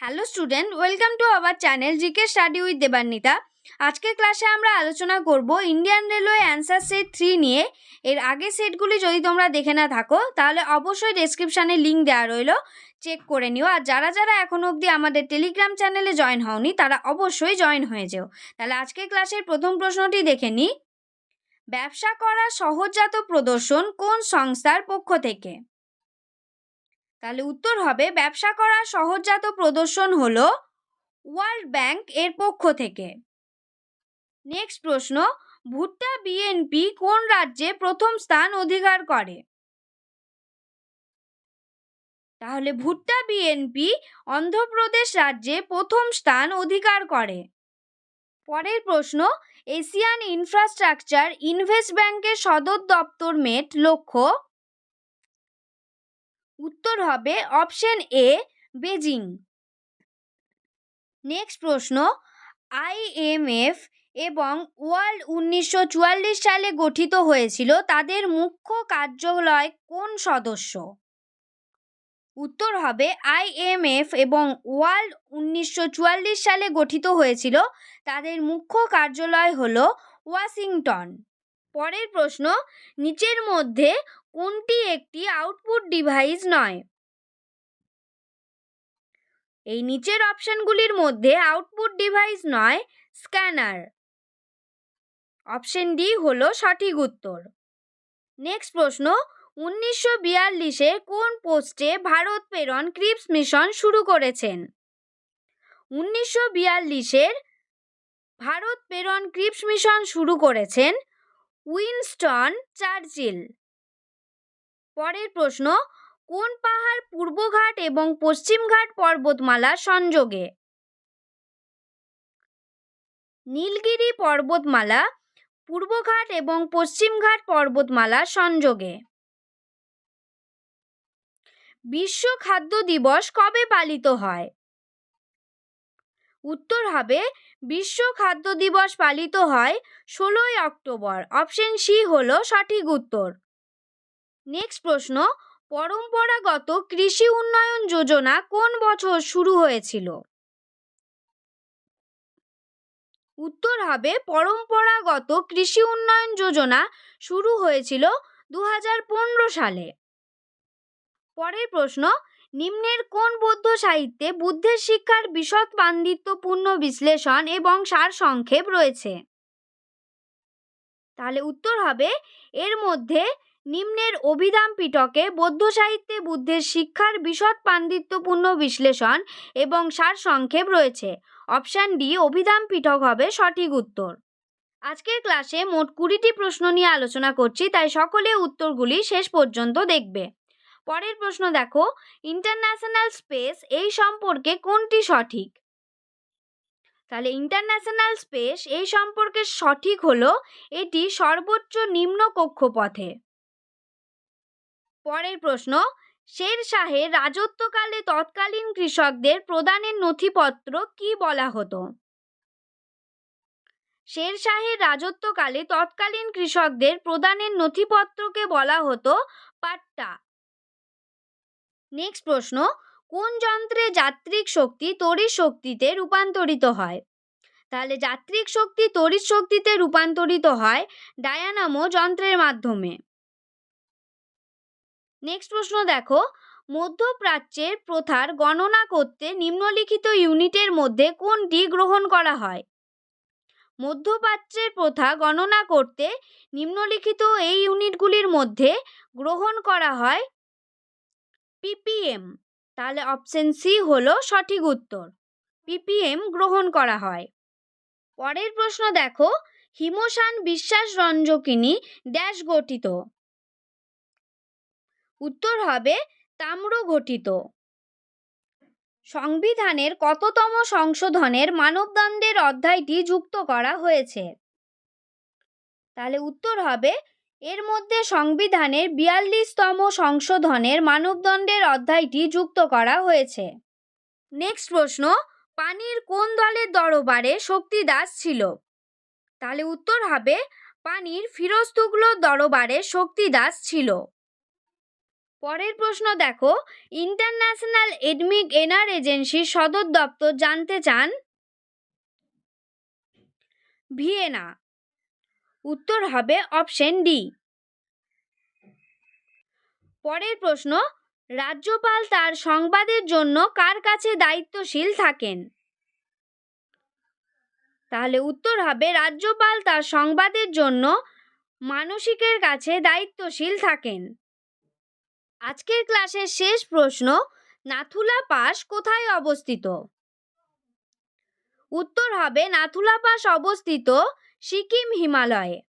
Hello student welcome to our channel GK study with Debanwita আজকের ক্লাসে আমরা আলোচনা করব Indian railway answer set three নিয়ে। এর আগের সেটগুলি যদি তোমরা দেখে না থাকো, তাহলে অবশ্যই ডেসক্রিপশানে লিঙ্ক দেওয়া রইল। চেক করে নিও। আর যারা যারা এখনও অবধি আমাদের টেলিগ্রাম চ্যানেলে জয়েন হওনি, তারা অবশ্যই জয়েন হয়ে যেও। তাহলে আজকের ক্লাসের প্রথম প্রশ্নটি দেখে নিই। ব্যবসা করা সহজজাত প্রদর্শন কোন সংস্থার পক্ষ থেকে? তাহলে উত্তর হবে ব্যবসা করা সহজজাত প্রদর্শন হলো ওয়ার্ল্ড ব্যাংক এর পক্ষ থেকে। নেক্সট প্রশ্ন, ভুট্টা বিএনপি কোন রাজ্যে প্রথম স্থান অধিকার করে? তাহলে ভুট্টা বিএনপি অন্ধ্রপ্রদেশ রাজ্যে প্রথম স্থান অধিকার করে। পরের প্রশ্ন, এশিয়ান ইনফ্রাস্ট্রাকচার ইনভেস্ট ব্যাংকের সদর দপ্তর মেট লক্ষ্য? উত্তর হবে অপশন এ, বেজিং। নেক্সট প্রশ্ন আইএমএফ এবং ওয়ার্ল্ড উনিশশো চুয়াল্লিশ সালে গঠিত হয়েছিল, তাদের মুখ্য কার্যালয় কোন সদস্য? উত্তর হবে আইএমএফ এবং ওয়ার্ল্ড উনিশশো চুয়াল্লিশ সালে গঠিত হয়েছিল, তাদের মুখ্য কার্যালয় হল ওয়াশিংটন। পরের প্রশ্ন, নিচের মধ্যে কোনটি একটি আউটপুট ডিভাইস নয়? এই নিচের অপশনগুলির মধ্যে আউটপুট ডিভাইস নয় স্ক্যানার অপশন ডি হলো সঠিক উত্তর। নেক্সট প্রশ্ন, উনিশশো বিয়াল্লিশে কোন পোস্টে ভারত প্রেরণ ক্রিপস মিশন শুরু করেছেন? উনিশশো বিয়াল্লিশের ভারত প্রেরণ ক্রিপস মিশন শুরু করেছেন উইনস্টন চার্চিল। পরের প্রশ্ন, কোন পাহাড় পূর্বঘাট এবং পশ্চিমঘাট পর্বতমালা সংযোগে? নীলগিরি পর্বতমালা পূর্বঘাট এবং পশ্চিমঘাট পর্বতমালা সংযোগে। বিশ্ব খাদ্য দিবস কবে পালিত হয়? উত্তর হবে, বিশ্ব খাদ্য দিবস পালিত হয় ষোলোই অক্টোবর। অপশন সি হলো সঠিক উত্তর। নেক্সট প্রশ্ন, পরম্পরাগত কৃষি উন্নয়ন যোজনা কোন বছর শুরু হয়েছিল? উত্তর হবে, পরম্পরাগত কৃষি উন্নয়ন যোজনা শুরু হয়েছিল দু হাজার পনেরো সালে। পরের প্রশ্ন, নিম্নের কোন বৌদ্ধ সাহিত্যে বুদ্ধের শিক্ষার বিশদ পাণ্ডিত্যপূর্ণ বিশ্লেষণ এবং সারসংক্ষেপ রয়েছে? তাহলে উত্তর হবে, এর মধ্যে নিম্নের অভিধাম পিটকে বৌদ্ধ সাহিত্যে বুদ্ধের শিক্ষার বিশদ পাণ্ডিত্যপূর্ণ বিশ্লেষণ এবং সারসংক্ষেপ রয়েছে। অপশান ডি অভিধাম পিটক হবে সঠিক উত্তর। আজকের ক্লাসে মোট কুড়িটি প্রশ্ন নিয়ে আলোচনা করছি, তাই সকলে উত্তরগুলি শেষ পর্যন্ত দেখবে। পরের প্রশ্ন দেখো, ইন্টারন্যাশনাল স্পেস এই সম্পর্কে কোনটি সঠিক? তাহলে ইন্টারন্যাশনাল স্পেস এই সম্পর্কে সঠিক হলো এটি সর্বোচ্চ নিম্ন কক্ষপথে। পরের প্রশ্ন শের শাহের রাজত্বকালে তৎকালীন কৃষকদের প্রদানের নথিপত্র কি বলা হতো? শের শাহের রাজত্বকালে তৎকালীন কৃষকদের প্রদানের নথিপত্রকে বলা হতো পাট্টা। নেক্সট প্রশ্ন, কোন যন্ত্রে যাত্রিক শক্তি তড়িৎ শক্তিতে রূপান্তরিত হয়? তাহলে যাত্রিক শক্তি তড়িৎ শক্তিতে রূপান্তরিত হয় ডায়ানামো যন্ত্রের মাধ্যমে। নেক্সট প্রশ্ন দেখো। মধ্যপ্রাচ্যের প্রথার গণনা করতে নিম্নলিখিত ইউনিটের মধ্যে কোনটি গ্রহণ করা হয়? মধ্যপ্রাচ্যের প্রথা গণনা করতে নিম্নলিখিত এই ইউনিটগুলির মধ্যে গ্রহণ করা হয় পিপিএম। তাহলে অপশন সি হলো সঠিক উত্তর। পিপিএম গ্রহণ করা হয়। পরের প্রশ্ন দেখো। হিমশান বিশ্বাস রঞ্জকিনী ড্যাশ গঠিত। উত্তর হবে তাম্র গঠিত সংবিধানের কততম সংশোধনের মানবদণ্ডের অধ্যায়টি যুক্ত করা হয়েছে। তাহলে উত্তর হবে, এর মধ্যে সংবিধানের বিয়াল্লিশতম সংশোধনের মানবদণ্ডের অধ্যায়টি যুক্ত করা হয়েছে। নেক্সট প্রশ্ন, পানির কোন দলের দরবারে শক্তিদাস ছিল? তাহলে উত্তর হবে, পানির ফিরোজ তুগলক দরবারে শক্তিদাস ছিল। পরের প্রশ্ন দেখো ইন্টারন্যাশনাল এডমিক এনার এজেন্সির সদর দপ্তর জানতে চান? ভিয়েনা। উত্তর হবে অপশন ডি পরের প্রশ্ন, রাজ্যপাল তার সংবাদের জন্য কার কাছে দায়িত্বশীল থাকেন? তাহলে উত্তর হবে, রাজ্যপাল তার সংবাদের জন্য মানসিকের কাছে দায়িত্বশীল থাকেন। আজকের ক্লাসের শেষ প্রশ্ন, নাথুলা পাস কোথায় অবস্থিত? উত্তর হবে, নাথুলা পাস অবস্থিত সিকিম হিমালয়ে।